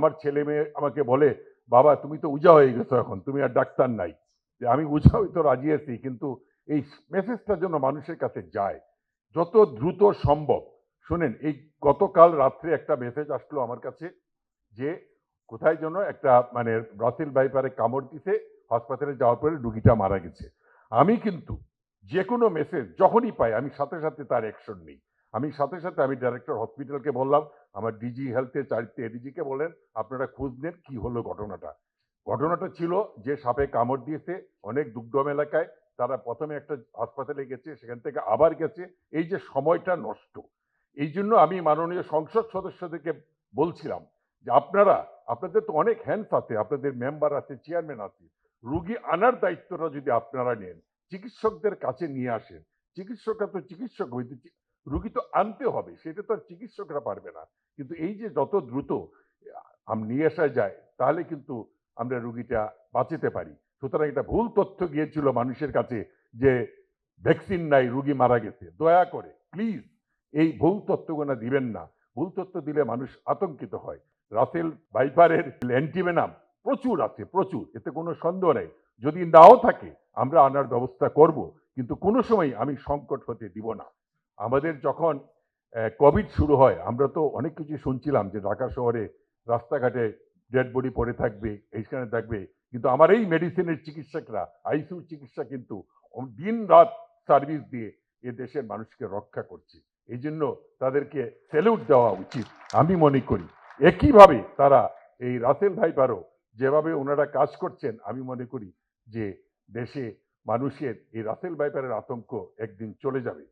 আমার ছেলে মেয়ে আমাকে বলে, বাবা, তুমি তো উজা হয়ে গেছো এখন, তুমি আর ডাক্তার নাই। যে আমি উজা হইতে রাজি আছি, কিন্তু এই মেসেজটা যেন মানুষের কাছে যায়। যত দ্রুত সম্ভব। শুনেন, এই গতকাল রাত্রে একটা মেসেজ আসলো আমার কাছে যে, কোথায় যেন একটা মানে রাসেল বাইপারে কামড় দিতে হাসপাতালে যাওয়ার পরে রুগীটা মারা গেছে। আমি কিন্তু যে কোনো মেসেজ যখনই পাই, আমি সাথে সাথে তার অ্যাকশন নিই। আমি সাথে সাথে আমি ডাইরেক্টর হসপিটালকে বললাম, আমার ডিজি হেলথের চারিত্রে এডিজিকে বলেন আপনারা খোঁজ নেন কি হলো ঘটনাটা। ঘটনাটা ছিল যে সাপে কামড় দিয়েছে অনেক দুর্গম এলাকায়, তারা প্রথমে একটা হাসপাতালে গেছে, সেখান থেকে আবার গেছে। এই যে সময়টা নষ্ট, এই জন্য আমি মাননীয় সংসদ সদস্যদেরকে বলছিলাম যে আপনারা, আপনাদের তো অনেক হ্যান্ডস আছে, আপনাদের মেম্বার আছে চেয়ারম্যান আছে, রুগী আনার দায়িত্বটা যদি আপনারা নেন, চিকিৎসকদের কাছে নিয়ে আসেন চিকিৎসকরা তো চিকিৎসক হইতে রুগী তো আনতে হবে, সেটা তো আর চিকিৎসকরা পারবে না। কিন্তু এই যে যত দ্রুত নিয়ে আসা যায়, তাহলে কিন্তু আমরা রুগীটা বাঁচাতে পারি। সুতরাং এটা ভুল তথ্য গিয়েছিল মানুষের কাছে যে ভ্যাকসিন নাই, রুগী মারা গেছে। দয়া করে, প্লিজ, এই ভুল তথ্যগুলো দিবেন না। ভুল তথ্য দিলে মানুষ আতঙ্কিত হয়। রাসেল ভাইপারের অ্যান্টিভেনাম প্রচুর আছে, প্রচুর, এতে কোনো সন্দেহ নেই। যদি নাও থাকে, আমরা আনার ব্যবস্থা করব, কিন্তু কোনো সময় আমি সংকট হতে দিব না। আমাদের যখন কোভিড শুরু হয়, আমরা তো অনেক কিছু শুনছিলাম যে ঢাকা শহরে রাস্তাঘাটে ডেড বডি পড়ে থাকবে, এইখানে থাকবে, কিন্তু আমার এই মেডিসিনের চিকিৎসকরা আইসিউ চিকিৎসা কিন্তু দিন রাত সার্ভিস দিয়ে এ দেশের মানুষকে রক্ষা করছে। এই জন্য তাদেরকে স্যালুট দেওয়া উচিত, আমি মনে করি। একইভাবে তারা এই রাসেল ভাইপারও যেভাবে ওনারা কাজ করছেন, আমি মনে করি যে দেশে মানুষের এই রাসেল ভাইপারের আতঙ্ক একদিন চলে যাবে।